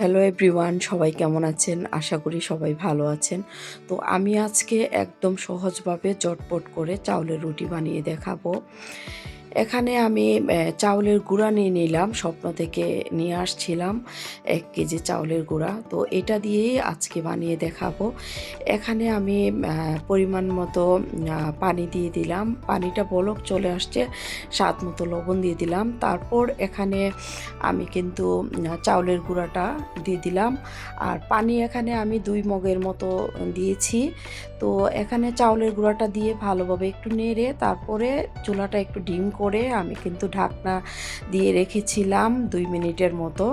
Hello everyone সবাই কেমন আছেন? আশা করি সবাই ভালো আছেন। তো আমি আজকে একদম সহজভাবে চটপট করে চাউলের রুটি বানিয়ে দেখাবো। এখানে আমি চাউলের গুঁড়া নিয়ে নিলাম, স্বপ্ন থেকে নিয়ে আসছিলাম এক কেজি চাউলের গুঁড়া। তো এটা দিয়েই আজকে বানিয়ে দেখাবো। এখানে আমি পরিমাণ মতো পানি দিয়ে দিলাম। পানিটা বলক চলে আসছে, স্বাদ মতো লবণ দিয়ে দিলাম। তারপর এখানে আমি কিন্তু চাউলের গুঁড়াটা দিয়ে দিলাম। আর পানি এখানে আমি দুই মগের মতো দিয়েছি। তো এখানে চাউলের গুঁড়াটা দিয়ে ভালোভাবে একটু নেড়ে, তারপরে চুলাটা একটু ডিম করে আমি কিন্তু ঢাকনা দিয়ে রেখেছিলাম দুই মিনিটের মতো।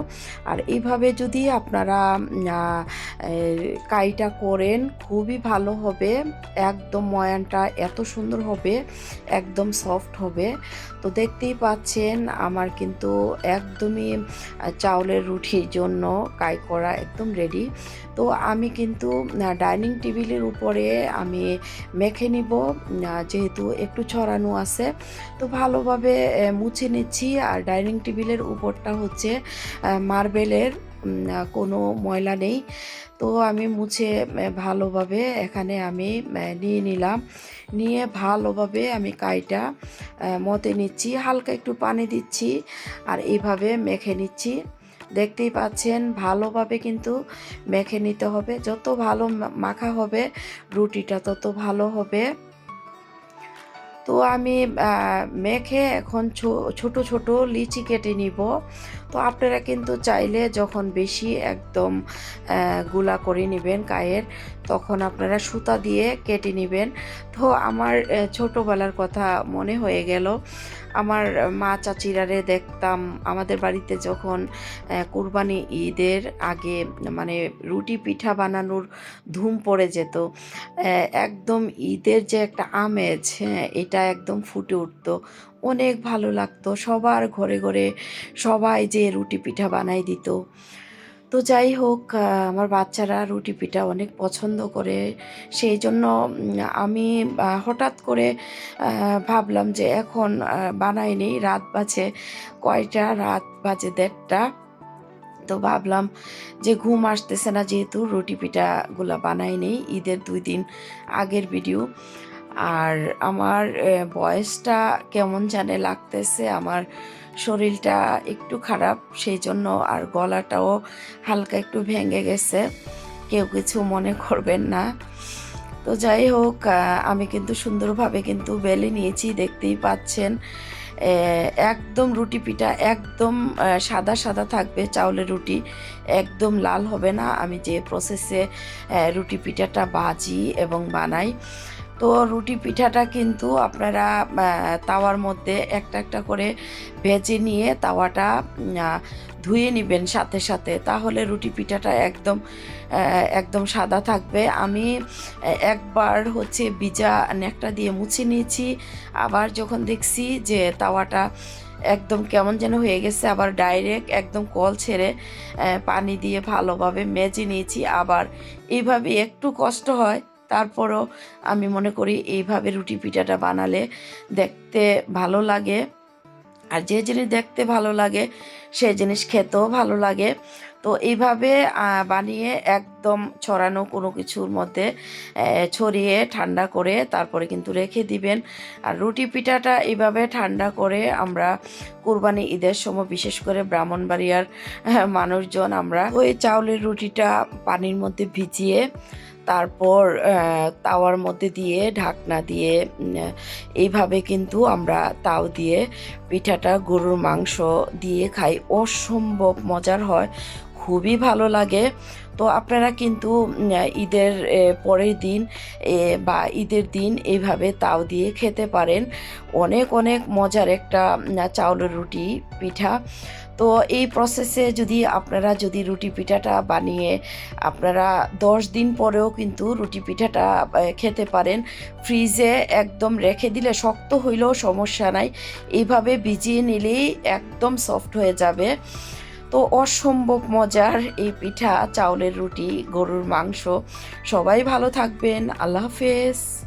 আর এইভাবে যদি আপনারা কাইটা করেন, খুবই ভালো হবে। একদম ময়ানটা এত সুন্দর হবে, একদম সফট হবে। তো দেখতেই পাচ্ছেন আমার কিন্তু একদমই চাউলের রুটির জন্য কাই করা একদম রেডি তো আমি কিন্তু ডাইনিং টেবিলের উপরে আমি মেখে নিব যেহেতু একটু ছড়ানো আছে। তো ভালোভাবে মুছে নিচ্ছি। আর ডাইনিং টেবিলের উপরটা হচ্ছে মার্বেলের কোনো ময়লা নেই। তো আমি মুছে ভালোভাবে এখানে আমি নিয়ে নিলাম। নিয়ে ভালোভাবে আমি কাইটা মতে নিচ্ছি। হালকা একটু পানি দিচ্ছি আর এইভাবে মেখে নিচ্ছি। দেখতেই পাচ্ছেন, ভালোভাবে কিন্তু মেখে নিতে হবে। যত ভালো মাখা হবে, রুটিটা তত ভালো হবে। তো আমি মেখে এখন ছোট ছোট লিচি কেটে নিব। তো আপনারা কিন্তু চাইলে যখন বেশি একদমগুলা করে নেবেন গায়ের তখন আপনারা সুতা দিয়ে কেটে নেবেন। তো আমার ছোটোবেলার কথা মনে হয়ে গেল। আমার মা চাচিরারে দেখতাম আমাদের বাড়িতে যখন কুরবানি ঈদের আগে মানে রুটি পিঠা বানানোর ধুম পড়ে যেত। একদম ঈদের যে একটা আমেজ হ্যাঁ এটা একদম ফুটে উঠতো। অনেক ভালো লাগতো। সবার ঘরে ঘরে সবাই যে রুটি পিঠা বানাই দিত। তো যাই হোক আমার বাচ্চারা রুটি পিঠা অনেক পছন্দ করে। সেই জন্য আমি হঠাৎ করে ভাবলাম যে এখন বানাইনি রাত বাজে কয়টা? রাত বাজে দেড়টা। তো ভাবলাম যে ঘুম আসতেছে না যেহেতু রুটি পিঠাগুলা বানাই নেই, ঈদের দুই দিন আগের ভিডিও। আর আমার বয়সটা কেমন জানে লাগতেছে, আমার শরীরটা একটু খারাপ সেই জন্য আর গলাটাও হালকা একটু ভেঙে গেছে, কেউ কিছু মনে করবেন না। তো যাই হোক আমি কিন্তু সুন্দরভাবে কিন্তু বেলে নিয়েছি, দেখতেই পাচ্ছেন। একদম রুটি পিঠা, একদম সাদা সাদা থাকবে চাউলের রুটি, একদম লাল হবে না। আমি যে প্রসেসে রুটি পিঠাটা ভাজি এবং বানাই তো রুটি পিঠাটা কিন্তু আপনারা তাওয়ার মধ্যে একটা একটা করে ভেজে নিয়ে তাওয়াটা ধুয়ে নেবেন সাথে সাথে। তাহলে রুটি পিঠাটা একদম একদম সাদা থাকবে। আমি একবার হচ্ছে বিজা নেকটা দিয়ে মুছে নিয়েছি। আবার যখন দেখছি যে তাওয়াটা একদম কেমন যেন হয়ে গেছে, আবার ডাইরেক্ট একদম কল ছেড়ে পানি দিয়ে ভালোভাবে মেজে নিয়েছি। আবার এইভাবে একটু কষ্ট হয় তারপরও আমি মনে করি এইভাবে রুটি পিঠাটা বানালে দেখতে ভালো লাগে। আর যে জিনিস দেখতে ভালো লাগে সেই জিনিস খেতেও ভালো লাগে। তো এইভাবে বানিয়ে বানিয়ে একদম ছড়ানো কোনো কিছুর মধ্যে ছড়িয়ে ঠান্ডা করে তারপরে কিন্তু রেখে দিবেন। আর রুটি পিঠাটা এইভাবে ঠান্ডা করে আমরা কুরবানি ঈদের সময় বিশেষ করে ব্রাহ্মণবাড়িয়ার মানুষজন আমরা ওই চাউলের রুটিটা পানির মধ্যে ভিজিয়ে তারপর তাওয়ার মধ্যে দিয়ে ঢাকনা দিয়ে এইভাবে কিন্তু আমরা তাও দিয়ে পিঠাটা গরুর মাংস দিয়ে খাই। অসম্ভব মজার হয়। খুবই ভালো লাগে। তো আপনারা কিন্তু ঈদের পরের দিন বা ঈদের দিন এইভাবে তাও দিয়ে খেতে পারেন। অনেক অনেক মজার একটা চাউলের রুটি পিঠা। তো এই প্রসেসে যদি আপনারা যদি রুটি পিঠাটা বানিয়ে আপনারা দশ দিন পরেও কিন্তু রুটি পিঠাটা খেতে পারেন। ফ্রিজে একদম রেখে দিলে শক্ত হইলেও সমস্যা নাই। এইভাবে ভিজিয়ে নিলেই একদম সফট হয়ে যাবে। তো অসম্ভব মজার এই পিঠা চাউলের রুটি গরুর মাংস। সবাই ভালো থাকবেন। আল্লাহ হাফেজ।